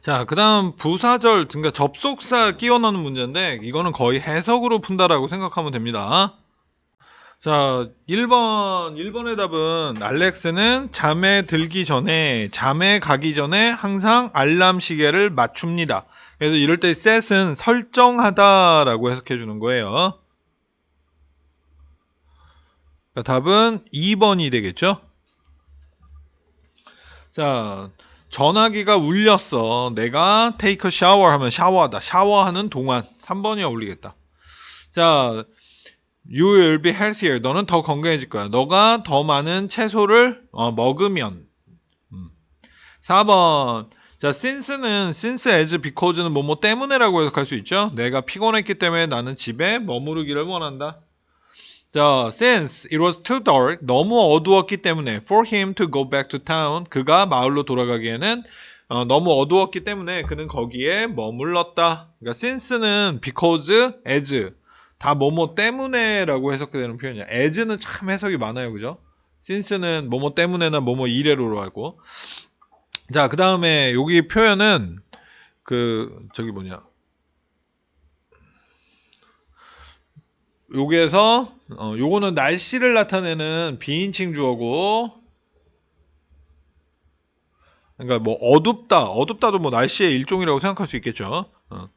자, 그 다음 부사절, 그러니까 접속사 끼워 넣는 문제인데, 이거는 거의 해석으로 푼다라고 생각하면 됩니다. 자, 1번, 1번의 답은, 알렉스는 잠에 들기 전에, 잠에 가기 전에 항상 알람 시계를 맞춥니다. 그래서 이럴 때 set은 설정하다라고 해석해 주는 거예요. 자, 답은 2번이 되겠죠? 자, 전화기가 울렸어. 내가 take a shower 하면 샤워하다. 샤워하는 동안 3번이 어울리겠다. 자, you will be healthier. 너는 더 건강해질 거야. 너가 더 많은 채소를 어, 먹으면. 음. 4번. 자, since는 since as because는 뭐뭐 때문에라고 해석할 수 있죠. 내가 피곤했기 때문에 나는 집에 머무르기를 원한다. 자, since it was too dark, 너무 어두웠기 때문에 for him to go back to town, 그가 마을로 돌아가기에는 어, 너무 어두웠기 때문에 그는 거기에 머물렀다. 그러니까 since는 because, as 다 뭐뭐 때문에라고 해석되는 표현이야. as는 참 해석이 많아요, 그죠? since는 뭐뭐 때문에나 뭐뭐 이래로로 하고. 자, 그 다음에 여기 표현은 그 저기 뭐냐? 여기에서 어, 요거는 날씨를 나타내는 비인칭 주어고. 그러니까 뭐 어둡다 어둡다도 뭐 날씨의 일종이라고 생각할 수 있겠죠. 어.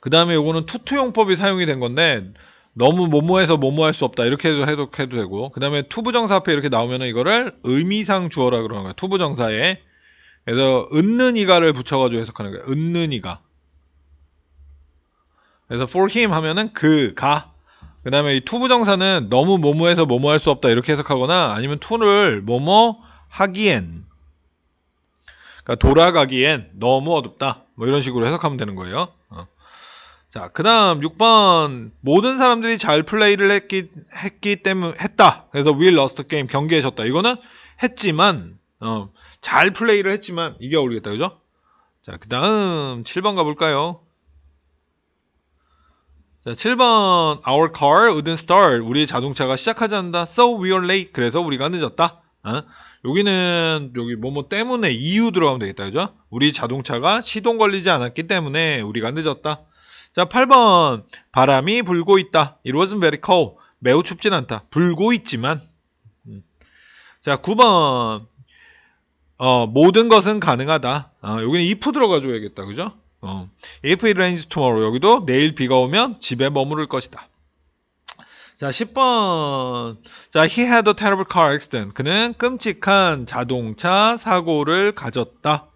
그 다음에 요거는 투투용법이 사용이 된 건데 너무 뭐뭐해서 뭐뭐 할수 없다. 이렇게 해도 해도, 해도 되고. 그 다음에 투부정사 앞에 이렇게 나오면은 이거를 의미상 주어라 그러는 거야. 투부정사에. 그래서 은는 이가를 붙여가지고 해석하는 거야. 은는 이가. 그래서 for him 하면은 그가 그 다음에 이 투부정사는 너무 뭐뭐해서 뭐뭐 할 수 없다 이렇게 해석하거나 아니면 to를 뭐뭐 하기엔 그러니까 돌아가기엔 너무 어둡다. 뭐 이런 식으로 해석하면 되는 거예요. 어. 자 그 다음 6번. 모든 사람들이 잘 플레이를 했기, 했기 때문에 했다. 그래서 we lost the game. 경기에 졌다. 이거는 했지만 어, 잘 플레이를 했지만 이게 어울리겠다. 그죠? 자 그 다음 7번 가볼까요 자, 7번 Our car wouldn't start. 우리 자동차가 시작하지 않는다. So we are late. 그래서 우리가 늦었다. 어? 여기는 여기 뭐뭐 때문에 이유 들어가면 되겠다. 그죠? 우리 자동차가 시동 걸리지 않았기 때문에 우리가 늦었다. 자, 8번 바람이 불고 있다. It wasn't very cold. 매우 춥진 않다. 불고 있지만. 음. 자, 9번 어, 모든 것은 가능하다. 어, 여기는 if 들어가 줘야겠다. 그죠? 어, if it rains tomorrow 여기도 내일 비가 오면 집에 머무를 것이다. 자, 10번. 자, he had a terrible car accident. 그는 끔찍한 자동차 사고를 가졌다.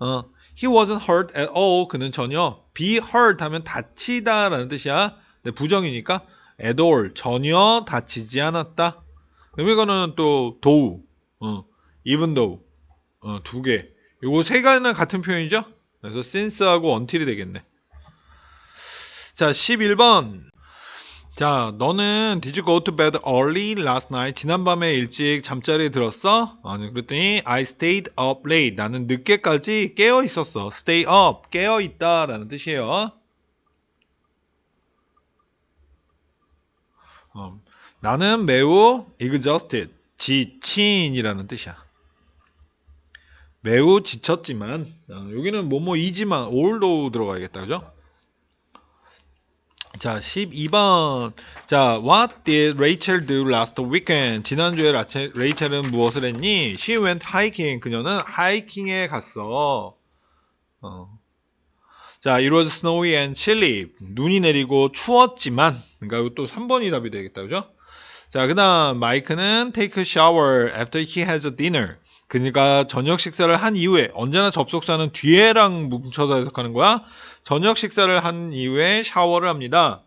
어, he wasn't hurt at all. 그는 전혀 be hurt 하면 다치다라는 뜻이야. 네, 부정이니까 at all 전혀 다치지 않았다. 그럼 이거는 또 though, 어, even though 어, 두 개. 요거 세 가지는 같은 표현이죠? 그래서 since하고 until이 되겠네. 자, 11번. 자, 너는 did you go to bed early last night? 지난밤에 일찍 잠자리에 들었어? 아니, 그랬더니 I stayed up late. 나는 늦게까지 깨어 있었어. stay up, 깨어 있다라는 뜻이에요. 어, 나는 매우 exhausted, 지친이라는 뜻이야. 매우 지쳤지만 어, 여기는 뭐뭐 이지만 all도 들어가야겠다 그죠? 자 12번 자 What did Rachel do last weekend? 지난주에 라체, 레이첼은 무엇을 했니? She went hiking 그녀는 하이킹에 갔어 어. 자 It was snowy and chilly 눈이 내리고 추웠지만 그러니까 또 3번이 답이 되겠다 그죠? 자 그 다음 마이크는 take a shower after he has a dinner 그러니까 저녁 식사를 한 이후에 언제나 접속사는 뒤에랑 뭉쳐서 해석하는 거야. 저녁 식사를 한 이후에 샤워를 합니다.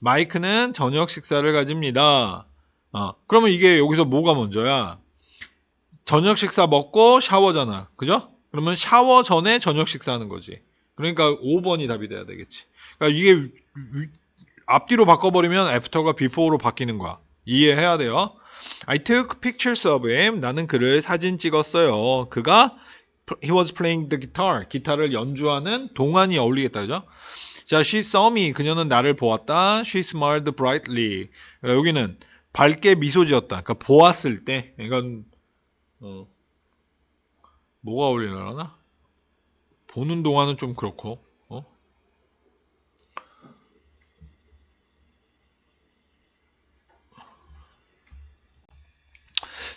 마이크는 저녁 식사를 가집니다. 어, 그러면 이게 여기서 뭐가 먼저야? 저녁 식사 먹고 샤워잖아. 그죠? 그러면 샤워 전에 저녁 식사하는 거지. 그러니까 5번이 답이 돼야 되겠지. 그러니까 이게 앞뒤로 바꿔버리면 after가 before로 바뀌는 거야. 이해해야 돼요. I took pictures of him. 나는 그를 사진 찍었어요. 그가 he was playing the guitar. 기타를 연주하는 동안이 어울리겠다. 그죠? 자, she saw me. 그녀는 나를 보았다. She smiled brightly. 그러니까 여기는 밝게 미소 지었다. 그러니까 보았을 때. 이건 어, 뭐가 어울리려나? 보는 동안은 좀 그렇고.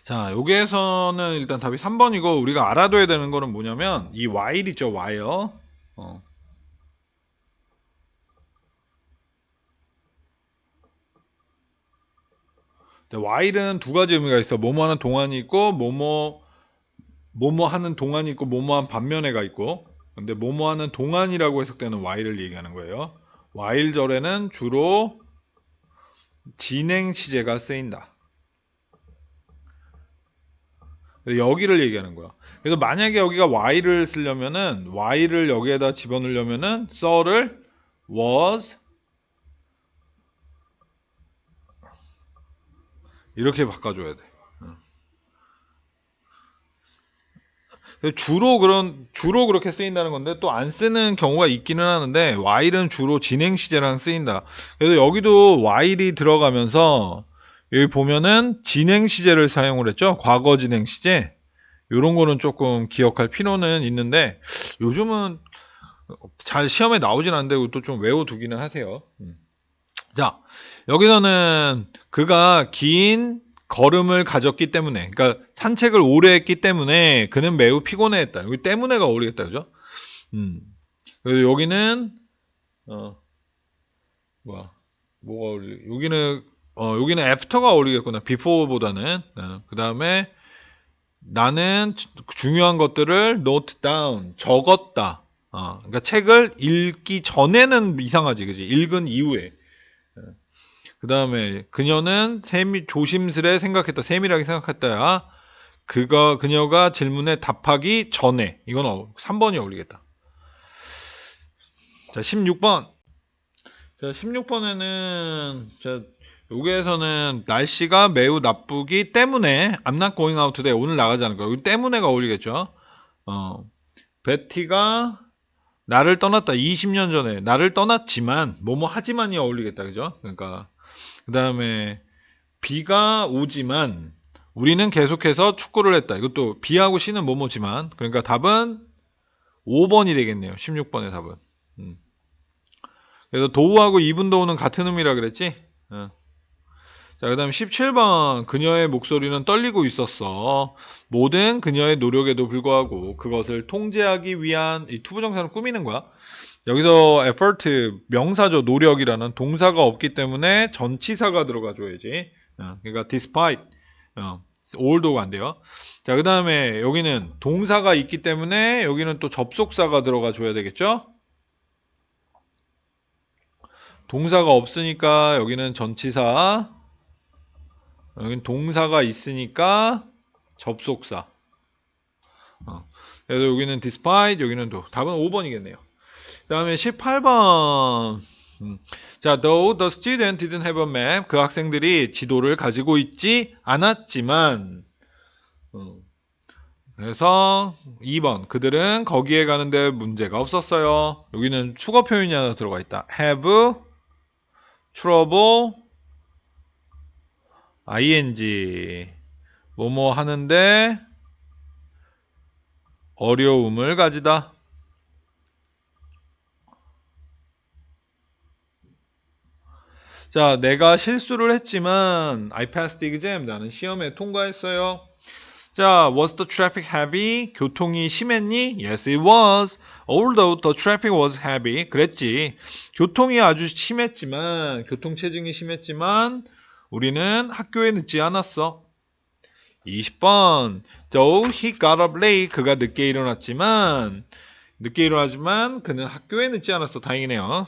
자, 여기에서는 일단 답이 3번이고 우리가 알아둬야 되는 거는 뭐냐면 이 while 있죠, while. 어. while은 두 가지 의미가 있어. 뭐뭐 하는 동안이 있고 뭐뭐 뭐뭐 하는 동안이 있고 뭐뭐 한 반면에가 있고. 근데 뭐뭐 하는 동안이라고 해석되는 while을 얘기하는 거예요. while절에는 주로 진행 시제가 쓰인다. 여기를 얘기하는 거야. 그래서 만약에 여기가 while을 쓰려면은 while을 여기에다 집어넣으려면은 썰을 was 이렇게 바꿔줘야 돼. 응. 주로 그런 주로 그렇게 쓰인다는 건데 또 안 쓰는 경우가 있기는 하는데 while은 주로 진행 시제랑 쓰인다. 그래서 여기도 while이 들어가면서 여기 보면은 진행 시제를 사용을 했죠. 과거 진행 시제. 요런 거는 조금 기억할 필요는 있는데 요즘은 잘 시험에 나오진 않는데 또 좀 외워두기는 하세요. 음. 자, 여기서는 그가 긴 걸음을 가졌기 때문에, 그러니까 산책을 오래 했기 때문에 그는 매우 피곤해했다. 여기 때문에가 어울리겠다, 그죠? 음. 그래서 여기는 어 뭐야, 뭐가 어울리? 여기는 어 여기는 after가 어울리겠구나. before보다는. 어, 그 다음에 나는 주- 중요한 것들을 note down 적었다. 어, 그러니까 책을 읽기 전에는 이상하지, 그지? 읽은 이후에. 그 다음에 그녀는 세미, 조심스레 생각했다. 세밀하게 생각했다야. 그가 그녀가 질문에 답하기 전에 이건 어, 3번이 어울리겠다. 자, 16번. 자, 16번에는 자, 여기에서는 날씨가 매우 나쁘기 때문에 I'm not going out today. 오늘 나가지 않을 거야. 여기 때문에가 어울리겠죠. 어. 베티가 나를 떠났다. 20년 전에 나를 떠났지만 뭐뭐 하지만이 어울리겠다. 그죠? 그러니까 그 다음에 비가 오지만 우리는 계속해서 축구를 했다. 이것도 비하고 시는 뭐뭐지만 그러니까 답은 5번이 되겠네요. 16번의 답은. 음. 그래서 도우하고 이분 도우는 같은 의미라 그랬지? 어. 자, 그 다음 17번. 그녀의 목소리는 떨리고 있었어. 모든 그녀의 노력에도 불구하고 그것을 통제하기 위한 이 투부정사는 꾸미는 거야. 여기서 effort 명사죠. 노력이라는 동사가 없기 때문에 전치사가 들어가줘야지. 어, 그러니까 despite 어, although 안 돼요. 자, 그 다음에 여기는 동사가 있기 때문에 여기는 또 접속사가 들어가 줘야 되겠죠? 동사가 없으니까 여기는 전치사. 여기는 동사가 있으니까 접속사. 어, 그래서 여기는 despite, 여기는 또 답은 5번이겠네요. 그 다음에 18번. 음, 자, though the student didn't have a map, 그 학생들이 지도를 가지고 있지 않았지만, 어, 그래서 2번. 그들은 거기에 가는데 문제가 없었어요. 여기는 수거 표현이 하나 들어가 있다. have trouble ing 뭐뭐 하는데 어려움을 가지다. 자, 내가 실수를 했지만 I passed the exam. 나는 시험에 통과했어요. 자, was the traffic heavy? 교통이 심했니? Yes, it was. Although the traffic was heavy. 그랬지. 교통이 아주 심했지만, 교통 체증이 심했지만, 우리는 학교에 늦지 않았어. 20번. Though he got up late. 그가 늦게 일어났지만, 늦게 일어나지만 그는 학교에 늦지 않았어. 다행이네요.